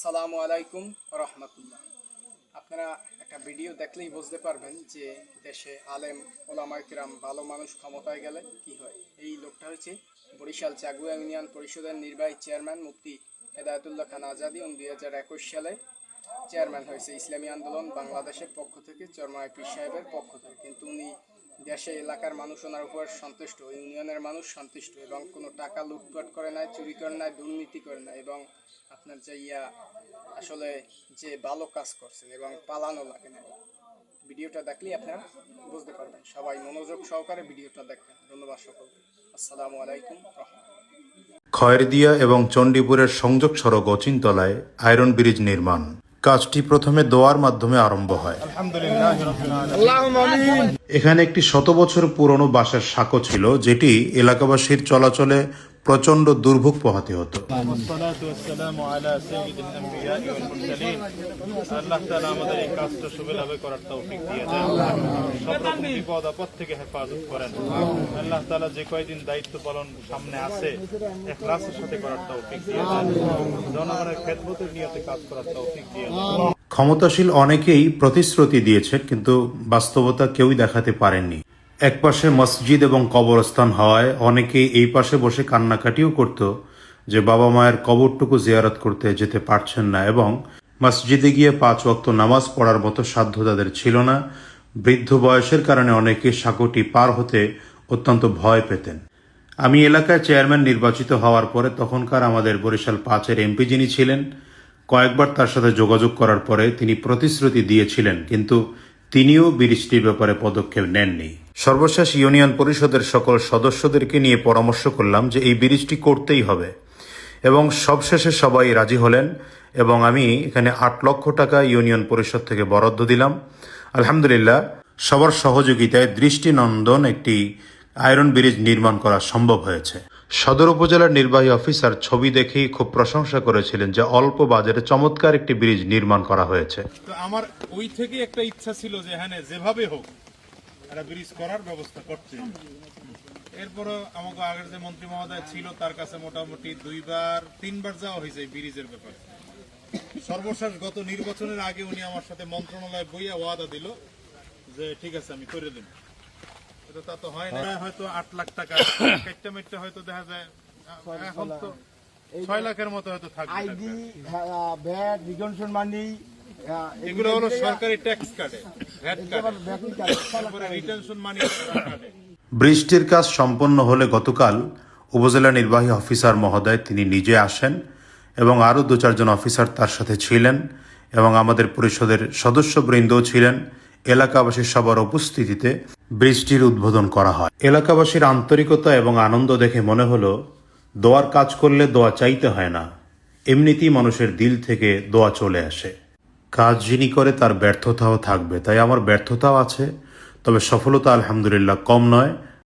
আসসালামু আলাইকুম রহমতুল্লাহ। আপনারা একটা ভিডিও দেখলেই বুঝতে পারবেন যে দেশে আলেম ওলামাইকরাম ভালো মানুষ ক্ষমতায় গেলে কি হয়। এই লোকটা হচ্ছে বরিশাল চাগুয়া ইউনিয়ন পরিষদের নির্বাহী চেয়ারম্যান মুফতি হেদায়তুল্লাহ খান আজাদি। দুই হাজার একুশ সালে চেয়ারম্যান হয়েছে। ইসলামী আন্দোলন বাংলাদেশের পক্ষ থেকে চরমায় পীর সাহেবের পক্ষ থেকে। কিন্তু উনি দেশে এলাকার মানুষ ওনার উপর সন্তুষ্ট, ইউনিয়নের মানুষ সন্তুষ্ট এবং কোনো টাকা লুটপাট করে নাই, চুরি করে নাই, দুর্নীতি করে নাই এবং আপনার যে ইয়া, আসলে যে ভালো কাজ করছেন এবং পালানো লাগে না ভিডিওটা দেখলেই আপনারা বুঝতে পারবেন। সবাই মনোযোগ সহকারে ভিডিওটা দেখবেন। ধন্যবাদ সকলকে। আসসালামু আলাইকুম খয়েরদিয়া এবং চণ্ডীপুরের সংযোগ সড়ক অচিন্তলায় আয়রন ব্রিজ নির্মাণ। কাজটি প্রথমে দোয়ার মাধ্যমে আরম্ভ হয়। এখানে একটি শত বছর পুরনো বাসের সাঁকো ছিল যেটি এলাকাবাসীর চলাচলে প্রচণ্ড দুর্ভোগ পোহাতে হতো। যে কয়দিন দায়িত্ব পালন সামনে আছে ক্ষমতাশীল অনেকেই প্রতিশ্রুতি দিয়েছে কিন্তু বাস্তবতা কেউই দেখাতে পারেননি। একপাশে মসজিদ এবং কবরস্থান হওয়ায় অনেকেই এই পাশে বসে কান্নাকাটিও করত যে বাবা মায়ের কবরটুকু জিয়ারত করতে যেতে পারছেন না এবং মসজিদে গিয়ে পাঁচ ওয়াক্ত নামাজ পড়ার মতো সাধ্য তাদের ছিল না। বৃদ্ধ বয়সের কারণে অনেকে সাঁকোটি পার হতে অত্যন্ত ভয় পেতেন। আমি এলাকায় চেয়ারম্যান নির্বাচিত হওয়ার পরে তখনকার আমাদের বরিশাল পাঁচের এমপি যিনি ছিলেন, কয়েকবার তার সাথে যোগাযোগ করার পরে তিনি প্রতিশ্রুতি দিয়েছিলেন, কিন্তু তিনিও ব্রিজটির ব্যাপারে পদক্ষেপ নেননি। সর্বশেষ ইউনিয়ন পরিষদের সকল সদস্যদেরকে নিয়ে পরামর্শ করলাম যে এই ব্রিজটি করতেই হবে। এবং সবশেষে সবাই রাজি হলেন এবং আমি এখানে আট লক্ষ টাকা ইউনিয়ন পরিষদ থেকে বরাদ্দ দিলাম। আলহামদুলিল্লাহ, সবার সহযোগিতায় দৃষ্টিনন্দন একটি আয়রন ব্রিজ নির্মাণ করা সম্ভব হয়েছে। সদর উপজেলার নির্বাহী অফিসার ছবি দেখেই খুব প্রশংসা করেছিলেন যে অল্প বাজারে চমৎকার একটি ব্রিজ নির্মাণ করা হয়েছে। আমার ওই থেকে একটা ইচ্ছা ছিল যে হ্যাঁ যেভাবে হোক একটা ব্রিজ করার ব্যবস্থা করতে এরপরও আমাকে আগের যে মন্ত্রী মহোদয় ছিল তার কাছে মোটামুটি দুইবার তিনবার যাওয়া হয়েছে ব্রিজের ব্যাপারে। সর্বশেষ গত নির্বাচনের আগে উনি আমার সাথে মন্ত্রণালয়ে বইয়া ওয়াদা দিল যে ঠিক আছে আমি করে দেব। এটা তা তো হয় না। হয়তো আট লাখ টাকা কেটে মেটে হয়তো দেখা যায় আহ, এখন তো ছয় লাখের মতো হয়তো থাকবে। আইডি ব্যাট রিকনশন মানি এগুলো হলো সরকারি ট্যাক্স কাটে ভ্যাট কাটে রিটেনশন মানি কাটে ব্রিজটির কাজ সম্পন্ন হলে গতকাল উপজেলা নির্বাহী অফিসার মহোদয় তিনি নিজে আসেন এবং আরও দু চারজন অফিসার তার সাথে ছিলেন এবং আমাদের পরিষদের সদস্যবৃন্দও ছিলেন। এলাকাবাসীর সবার উপস্থিতিতে ব্রিজটির উদ্বোধন করা হয়। এলাকাবাসীর আন্তরিকতা এবং আনন্দ দেখে মনে হলো দোয়ার কাজ করলে দোয়া চাইতে হয় না। এমনিতেই মানুষের দিল থেকে দোয়া চলে আসে। কাজ যিনি করে, তার ব্যর্থতাও থাকবে। তাই আমার ব্যর্থতাও আছে, তবে সফলতা আলহামদুলিল্লাহ কম নয়।